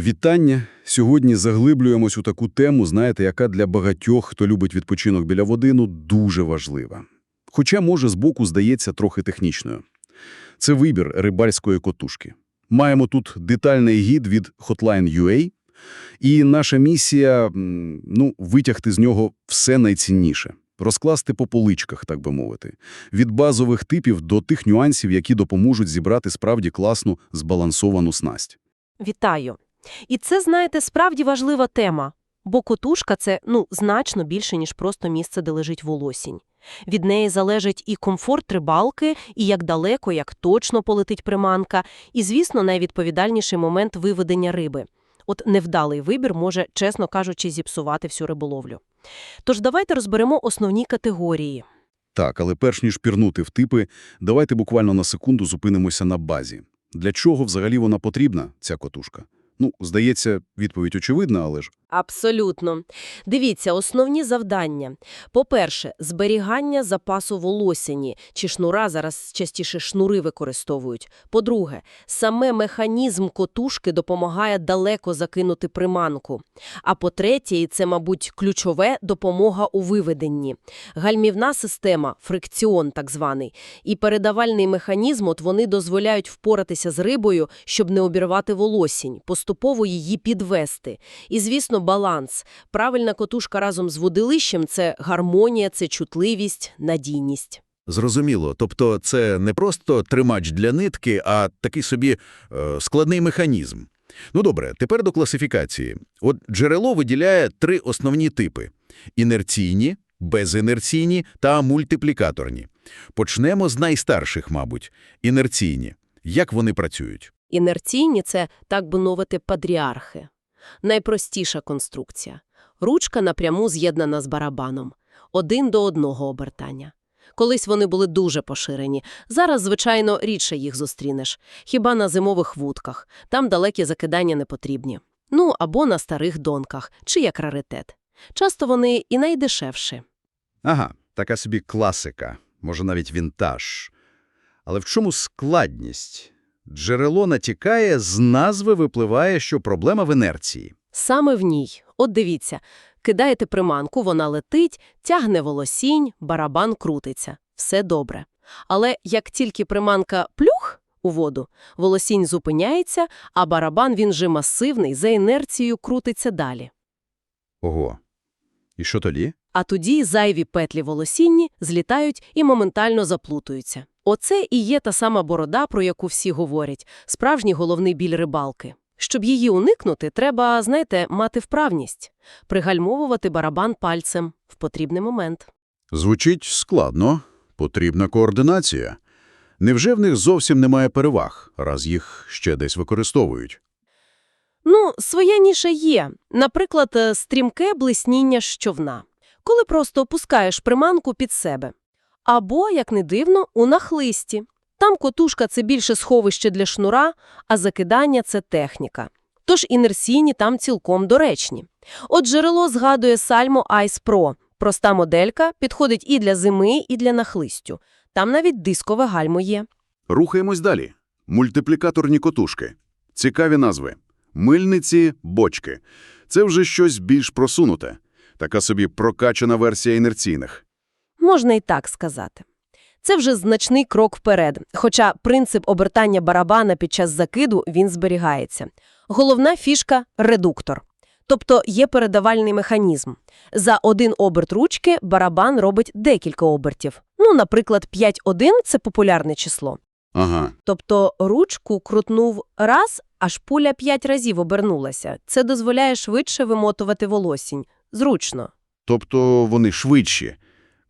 Вітання. Сьогодні заглиблюємось у таку тему, знаєте, яка для багатьох, хто любить відпочинок біля води, ну дуже важлива. Хоча, може, збоку здається трохи технічною. Це вибір рибальської котушки. Маємо тут детальний гід від Hotline.ua, і наша місія, ну, витягти з нього все найцінніше. Розкласти по поличках, так би мовити. Від базових типів до тих нюансів, які допоможуть зібрати справді класну, збалансовану снасть. Вітаю. І це, знаєте, справді важлива тема, бо котушка – це, ну, значно більше, ніж просто місце, де лежить волосінь. Від неї залежить і комфорт рибалки, і як далеко, як точно полетить приманка, і, звісно, найвідповідальніший момент виведення риби. От невдалий вибір може, чесно кажучи, зіпсувати всю риболовлю. Тож давайте розберемо основні категорії. Так, але перш ніж пірнути в типи, давайте буквально на секунду зупинимося на базі. Для чого взагалі вона потрібна, ця котушка? Ну, здається, відповідь очевидна, але ж... Абсолютно. Дивіться, основні завдання. По-перше, зберігання запасу волосяні, чи шнура, зараз частіше шнури використовують. По-друге, саме механізм котушки допомагає далеко закинути приманку. А по-третє, це, мабуть, ключове, допомога у виведенні. Гальмівна система, фрикціон так званий, і передавальний механізм, от вони дозволяють впоратися з рибою, щоб не обірвати волосінь, поступово її підвести. І, звісно, баланс. Правильна котушка разом з водилищем – це гармонія, це чутливість, надійність. Зрозуміло. Тобто це не просто тримач для нитки, а такий собі е, складний механізм. Ну добре, тепер до класифікації. От джерело виділяє три основні типи – інерційні, безінерційні та мультиплікаторні. Почнемо з найстарших, мабуть – інерційні. Як вони працюють? Інерційні – це, так би мовити, патріархи. Найпростіша конструкція. Ручка напряму з'єднана з барабаном. Один до одного обертання. Колись вони були дуже поширені. Зараз, звичайно, рідше їх зустрінеш. Хіба на зимових вудках. Там далекі закидання не потрібні. Ну, або на старих донках, чи як раритет. Часто вони і найдешевші. Ага, така собі класика, може навіть вінтаж. Але в чому складність? Джерело натякає, з назви випливає, що проблема в інерції. Саме в ній. От дивіться, кидаєте приманку, вона летить, тягне волосінь, барабан крутиться. Все добре. Але як тільки приманка плюх у воду, волосінь зупиняється, а барабан, він же масивний, за інерцією крутиться далі. Ого. І що тоді? А тоді зайві петлі волосінні злітають і моментально заплутуються. Оце і є та сама борода, про яку всі говорять, справжній головний біль рибалки. Щоб її уникнути, треба, знаєте, мати вправність, пригальмовувати барабан пальцем в потрібний момент. Звучить складно. Потрібна координація. Невже в них зовсім немає переваг, раз їх ще десь використовують? Ну, своя ніша є. Наприклад, е, стрімке блисніння з човна. Коли просто опускаєш приманку під себе. Або, як не дивно, у нахлисті. Там котушка – це більше сховище для шнура, а закидання – це техніка. Тож інерційні там цілком доречні. От джерело згадує Salmo Ice Pro. Проста моделька, підходить і для зими, і для нахлистю. Там навіть дискове гальмо є. Рухаємось далі. Мультиплікаторні котушки. Цікаві назви. Мильниці, бочки. Це вже щось більш просунуте. Така собі прокачана версія інерційних. Можна і так сказати. Це вже значний крок вперед, хоча принцип обертання барабана під час закиду він зберігається. Головна фішка – редуктор. Тобто є передавальний механізм. За один оберт ручки барабан робить декілька обертів. Ну, наприклад, 5-1 – це популярне число. Ага. Тобто ручку крутнув раз, аж пуля 5 разів обернулася. Це дозволяє швидше вимотувати волосінь. Зручно. Тобто вони швидші.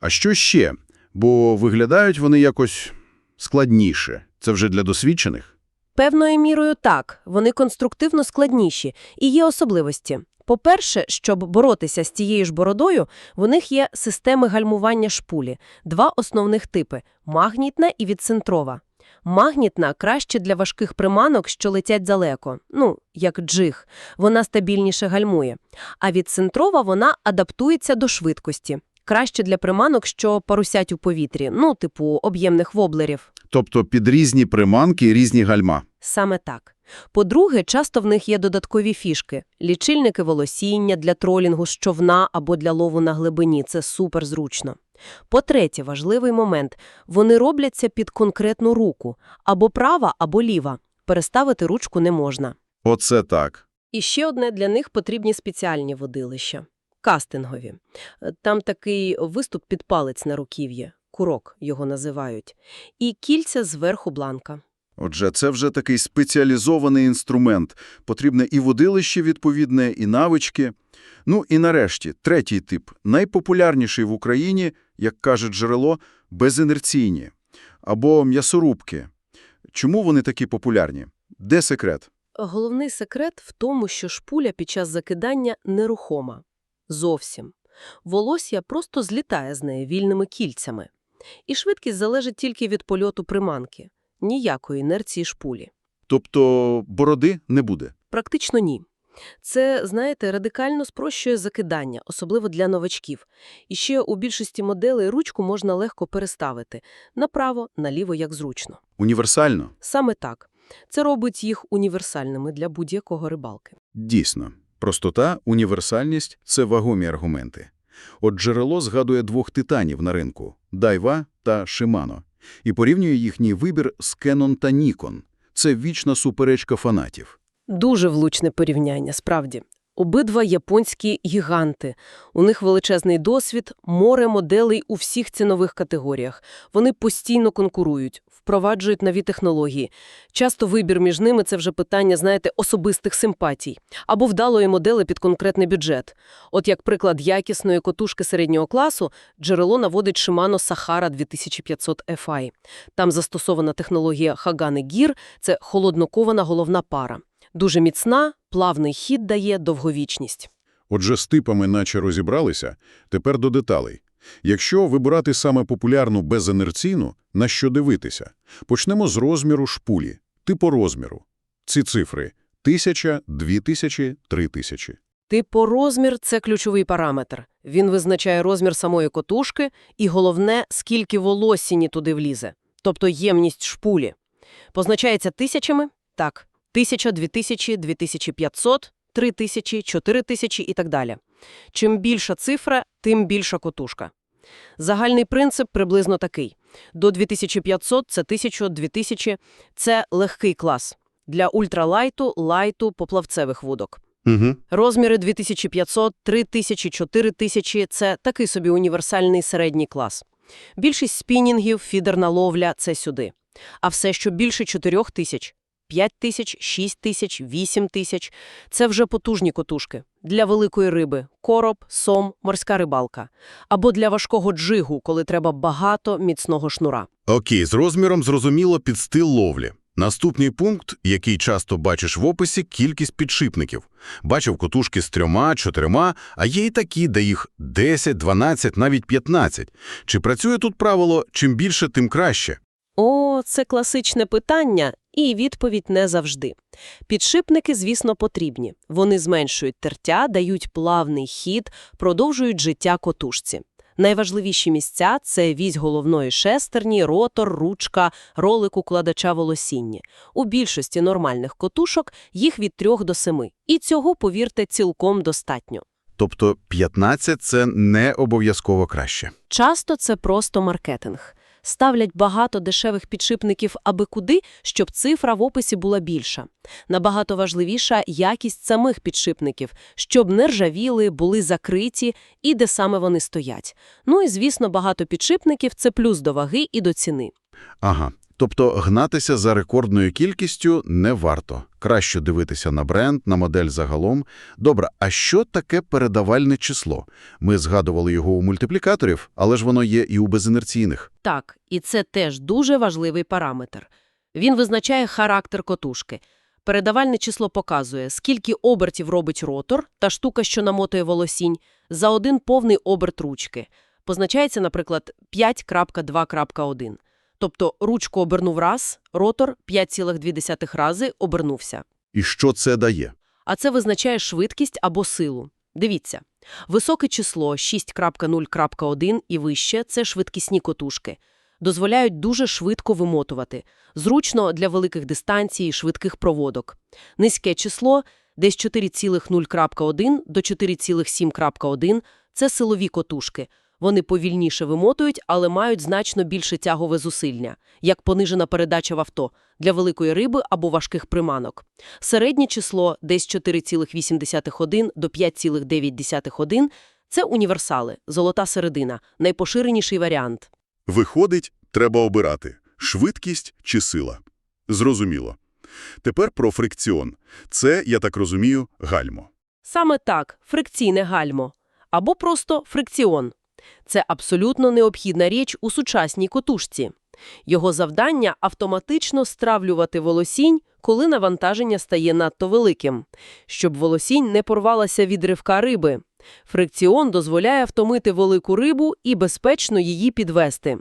А що ще? Бо виглядають вони якось складніше. Це вже для досвідчених? Певною мірою так, вони конструктивно складніші і є особливості. По-перше, щоб боротися з тією ж бородою, в них є системи гальмування шпулі, два основних типи – магнітна і відцентрова. Магнітна краще для важких приманок, що летять далеко, ну, як джиг, вона стабільніше гальмує. А відцентрова вона адаптується до швидкості, краще для приманок, що парусять у повітрі, ну, типу об'ємних воблерів. Тобто під різні приманки різні гальма. Саме так. По-друге, часто в них є додаткові фішки – лічильники волосіння для тролінгу з човна або для лову на глибині – це суперзручно. По-третє, важливий момент – вони робляться під конкретну руку – або права, або ліва. Переставити ручку не можна. Оце так. І ще одне для них потрібні спеціальні водилища – кастингові. Е, Там такий виступ під палець на руків'ї, курок його називають, і кільця зверху бланка. Отже, це вже такий спеціалізований інструмент. Потрібне і водилище відповідне, і навички. Ну і нарешті, третій тип, найпопулярніший в Україні, як каже джерело, безінерційні або м'ясорубки. Чому вони такі популярні? Де секрет? Головний секрет в тому, що шпуля під час закидання нерухома. Зовсім. Волосся просто злітає з неї вільними кільцями. І швидкість залежить тільки від польоту приманки. Ніякої інерції шпулі. Тобто бороди не буде. Практично ні. Це, знаєте, радикально спрощує закидання, особливо для новачків. І ще у більшості моделей ручку можна легко переставити – направо, наліво, як зручно. Універсально? Саме так. Це робить їх універсальними для будь-якого рибалки. Дійсно. Простота, універсальність – це вагомі аргументи. От джерело згадує двох титанів на ринку – Дайва та Shimano. І порівнює їхній вибір з Canon та Nikon. Це вічна суперечка фанатів. Дуже влучне порівняння, справді. Обидва японські гіганти. У них величезний досвід, море моделей у всіх цінових категоріях. Вони постійно конкурують, впроваджують нові технології. Часто вибір між ними – це вже питання, знаєте, особистих симпатій. Або вдалої модели під конкретний бюджет. От як приклад якісної котушки середнього класу, джерело наводить Shimano Sahara 2500 FI. Там застосована технологія Hagane Gear – це холоднокована головна пара. Дуже міцна, плавний хід дає довговічність. Отже, з типами наче розібралися, тепер до деталей. Якщо вибирати саме популярну безінерційну, на що дивитися? Почнемо з розміру шпулі, типу розміру. Ці цифри – тисяча, дві тисячі, три тисячі. Типу розмір – це ключовий параметр. Він визначає розмір самої котушки і, головне, скільки волосіні туди влізе, тобто ємність шпулі. Позначається тисячами? Так. Тисяча, дві тисячі, дві тисячі п'ятсот, три тисячі, чотири тисячі і так далі. Чим більша цифра, тим більша котушка. Загальний принцип приблизно такий. До 2500 – це 1000, 2000 – це легкий клас. Для ультралайту, лайту, поплавцевих вудок. Угу. Розміри 2500, 3000, 4000 – це такий собі універсальний середній клас. Більшість спінінгів, фідерна ловля – це сюди. А все, що більше 4000 – 5000, 6000, 8000 – це вже потужні котушки. Для великої риби – короб, сом, морська рибалка. Або для важкого джигу, коли треба багато міцного шнура. Окей, з розміром зрозуміло під стил ловлі. Наступний пункт, який часто бачиш в описі – кількість підшипників. Бачив котушки з трьома, чотирма, а є і такі, де їх 10, 12, навіть 15. Чи працює тут правило «чим більше, тим краще»? О, це класичне питання, і відповідь не завжди. Підшипники, звісно, потрібні. Вони зменшують тертя, дають плавний хід, продовжують життя котушці. Найважливіші місця – це вісь головної шестерні, ротор, ручка, ролик укладача волосіння. У більшості нормальних котушок їх від 3 до 7. І цього, повірте, цілком достатньо. Тобто 15 – це не обов'язково краще. Часто це просто маркетинг. Ставлять багато дешевих підшипників аби куди, щоб цифра в описі була більша. Набагато важливіша якість самих підшипників, щоб не ржавіли, були закриті і де саме вони стоять. Ну і, звісно, багато підшипників – це плюс до ваги і до ціни. Ага. Тобто гнатися за рекордною кількістю не варто. Краще дивитися на бренд, на модель загалом. Добре, а що таке передавальне число? Ми згадували його у мультиплікаторів, але ж воно є і у безінерційних. Так, і це теж дуже важливий параметр. Він визначає характер котушки. Передавальне число показує, скільки обертів робить ротор, та штука, що намотує волосінь, за один повний оберт ручки. Позначається, наприклад, 5.2.1. Тобто ручку обернув раз, ротор 5,2 рази обернувся. І що це дає? А це визначає швидкість або силу. Дивіться, високе число 6.0.1 і вище – це швидкісні котушки. дозволяють дуже швидко вимотувати, зручно для великих дистанцій і швидких проводок. Низьке число десь 4,0.1 до 4,7.1 – це силові котушки. Вони повільніше вимотують, але мають значно більше тягове зусилля, як понижена передача в авто, для великої риби або важких приманок. Середнє число десь 4,8 до 5,9 – це універсали, золота середина, найпоширеніший варіант. Виходить, треба обирати – швидкість чи сила. Зрозуміло. Тепер про фрикціон. Це, я так розумію, гальмо. Саме так, фрикційне гальмо. Або просто фрикціон. Це абсолютно необхідна річ у сучасній котушці. Його завдання – автоматично стравлювати волосінь, коли навантаження стає надто великим, щоб волосінь не порвалася від ривка риби. Фрикціон дозволяє втомити велику рибу і безпечно її підвести.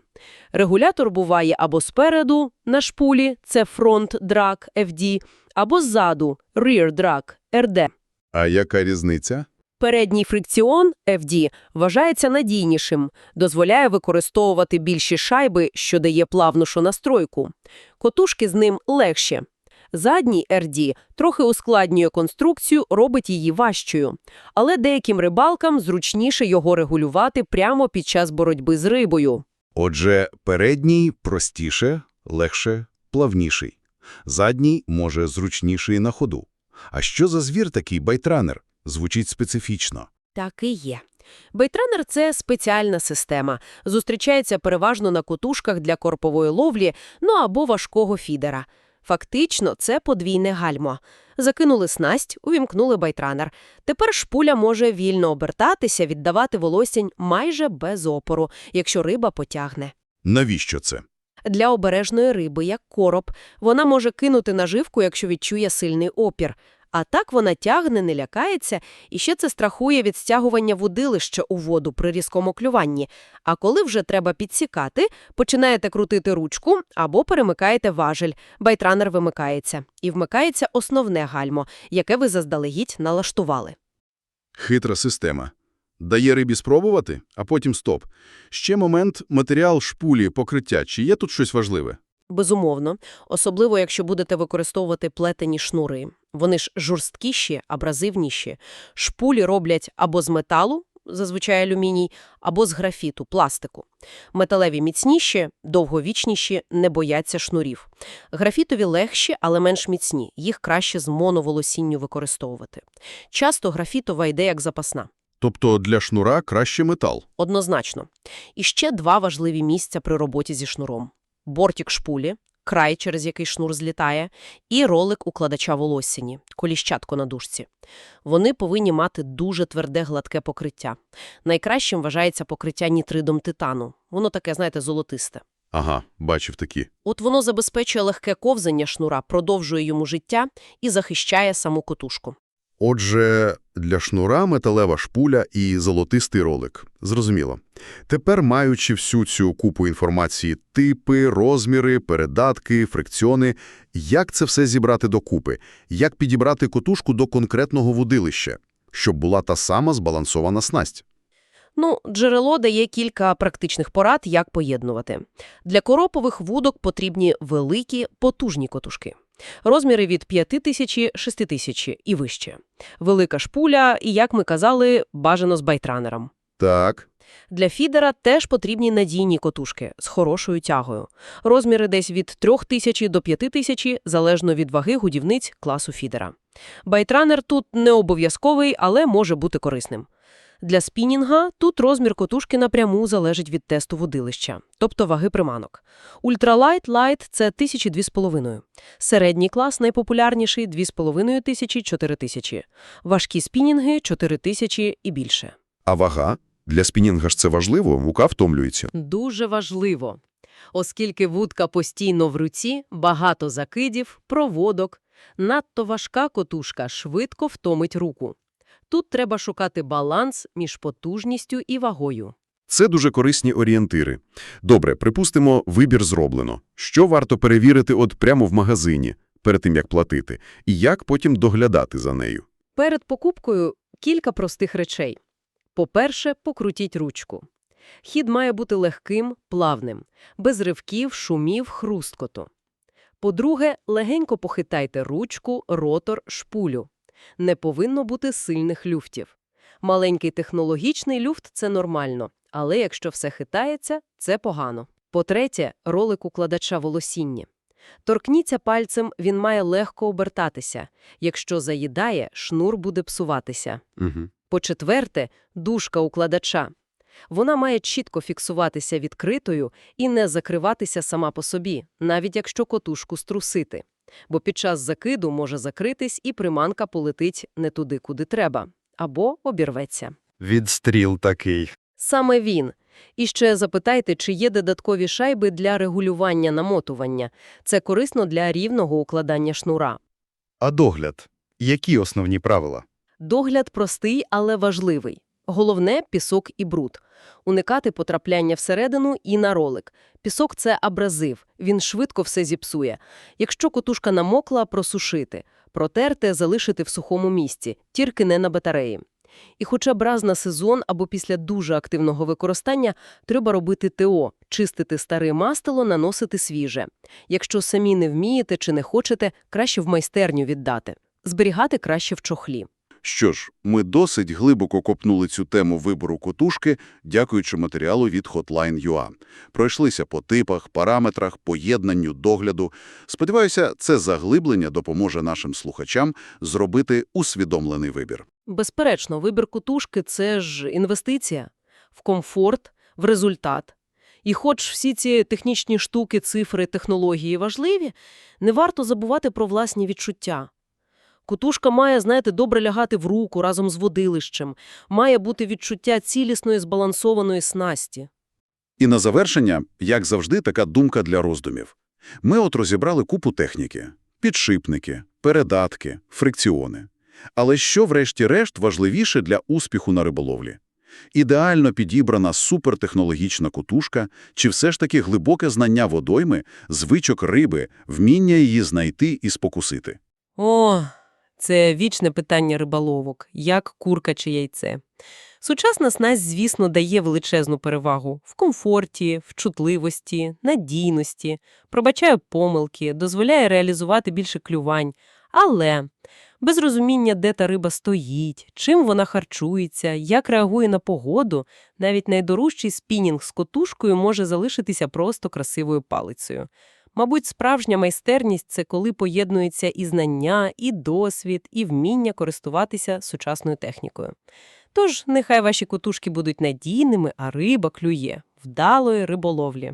Регулятор буває або спереду, на шпулі – це фронт-драг FD, або ззаду – rear-драг RD. А яка різниця? Передній фрикціон FD вважається надійнішим, дозволяє використовувати більші шайби, що дає плавнішу настройку. Котушки з ним легші. Задній RD трохи ускладнює конструкцію, робить її важчою. Але деяким рибалкам зручніше його регулювати прямо під час боротьби з рибою. Отже, передній простіше, легше, плавніший. Задній, може, зручніший на ходу. А що за звір такий байтранер? Звучить специфічно. Так і є. Бейтранер – це спеціальна система. Зустрічається переважно на котушках для корпової ловлі, ну або важкого фідера. Фактично, це подвійне гальмо. Закинули снасть, увімкнули байтранер. Тепер шпуля може вільно обертатися, віддавати волосінь майже без опору, якщо риба потягне. Навіщо це? Для обережної риби, як короб, вона може кинути наживку, якщо відчує сильний опір. А так вона тягне, не лякається, і ще це страхує від стягування вудилища у воду при різкому клюванні. А коли вже треба підсікати, починаєте крутити ручку або перемикаєте важель, байтранер вимикається. І вмикається основне гальмо, яке ви заздалегідь налаштували. Хитра система. Дає рибі спробувати, а потім стоп. Ще момент – матеріал шпулі, покриття. Чи є тут щось важливе? Безумовно, особливо якщо будете використовувати плетені шнури. Вони ж жорсткіші, абразивніші. Шпулі роблять або з металу, зазвичай алюміній, або з графіту, пластику. Металеві міцніші, довговічніші, не бояться шнурів. Графітові легші, але менш міцні. Їх краще з моноволосінню використовувати. Часто графітова йде як запасна. Тобто для шнура краще метал. Однозначно. І ще два важливі місця при роботі зі шнуром. Бортик шпулі, край, через який шнур злітає, і ролик укладача волосіні, коліщатку на дужці. Вони повинні мати дуже тверде гладке покриття. Найкращим вважається покриття нітридом титану. Воно таке, знаєте, золотисте. Ага, бачив такі. От воно забезпечує легке ковзання шнура, продовжує йому життя і захищає саму котушку. Отже, для шнура металева шпуля і золотистий ролик. Зрозуміло. Тепер, маючи всю цю купу інформації – типи, розміри, передатки, фрикціони – як це все зібрати докупи? Як підібрати котушку до конкретного вудилища, щоб була та сама збалансована снасть? Ну, джерело дає кілька практичних порад, як поєднувати. Для коропових вудок потрібні великі, потужні котушки. Розміри від 5 тисячі 6 тисячі і вище. Велика шпуля і, як ми казали, бажано з байтранером. Так. Для фідера теж потрібні надійні котушки з хорошою тягою. Розміри десь від 3 тисячі до 5 тисячі, залежно від ваги годівниць класу фідера. Байтранер тут не обов'язковий, але може бути корисним. Для спінінга тут розмір котушки напряму залежить від тесту водилища, тобто ваги приманок. Ультралайт лайт – це тисячі дві з половиною. Середній клас найпопулярніший – дві з половиною тисячі – чотири тисячі. Важкі спінінги – чотири тисячі і більше. А вага? Для спінінга ж це важливо, мука втомлюється. Дуже важливо. Оскільки вудка постійно в руці, багато закидів, проводок, надто важка котушка швидко втомить руку. Тут треба шукати баланс між потужністю і вагою. Це дуже корисні орієнтири. Добре, припустимо, вибір зроблено. Що варто перевірити от прямо в магазині, перед тим, як платити, і як потім доглядати за нею? Перед покупкою кілька простих речей. По-перше, покрутіть ручку. Хід має бути легким, плавним, без ривків, шумів, хрусткоту. По-друге, легенько похитайте ручку, ротор, шпулю. Не повинно бути сильних люфтів. Маленький технологічний люфт – це нормально, але якщо все хитається – це погано. По-третє, ролик укладача волосіння. Торкніться пальцем, він має легко обертатися. Якщо заїдає, шнур буде псуватися. Угу. По-четверте, дужка укладача. Вона має чітко фіксуватися відкритою і не закриватися сама по собі, навіть якщо котушку струсити. Бо під час закиду може закритись і приманка полетить не туди, куди треба. Або обірветься. Відстріл такий. Саме він. І ще запитайте, чи є додаткові шайби для регулювання намотування. Це корисно для рівного укладання шнура. А догляд? Які основні правила? Догляд простий, але важливий. Головне – пісок і бруд. Уникати потрапляння всередину і на ролик. Пісок – це абразив, він швидко все зіпсує. Якщо котушка намокла – просушити. Протерте – залишити в сухому місці, тільки не на батареї. І хоча б раз на сезон або після дуже активного використання треба робити ТО – чистити старе мастило, наносити свіже. Якщо самі не вмієте чи не хочете, краще в майстерню віддати. Зберігати краще в чохлі. Що ж, ми досить глибоко копнули цю тему вибору котушки, дякуючи матеріалу від Hotline.ua. Пройшлися по типах, параметрах, поєднанню, догляду. Сподіваюся, це заглиблення допоможе нашим слухачам зробити усвідомлений вибір. Безперечно, вибір кутушки – це ж інвестиція в комфорт, в результат. І хоч всі ці технічні штуки, цифри, технології важливі, не варто забувати про власні відчуття. Кутушка має, знаєте, добре лягати в руку разом з водилищем, має бути відчуття цілісної збалансованої снасті. І на завершення, як завжди, така думка для роздумів. Ми от розібрали купу техніки – підшипники, передатки, фрикціони. Але що, врешті-решт, важливіше для успіху на риболовлі? Ідеально підібрана супертехнологічна кутушка чи все ж таки глибоке знання водойми, звичок риби, вміння її знайти і спокусити? О, це вічне питання риболовок, як курка чи яйце. Сучасна снасть, звісно, дає величезну перевагу в комфорті, в чутливості, надійності, пробачає помилки, дозволяє реалізувати більше клювань. Але без розуміння, де та риба стоїть, чим вона харчується, як реагує на погоду, навіть найдорожчий спінінг з котушкою може залишитися просто красивою палицею. Мабуть, справжня майстерність – це коли поєднуються і знання, і досвід, і вміння користуватися сучасною технікою. Тож, нехай ваші кутушки будуть надійними, а риба клює. Вдалої риболовлі!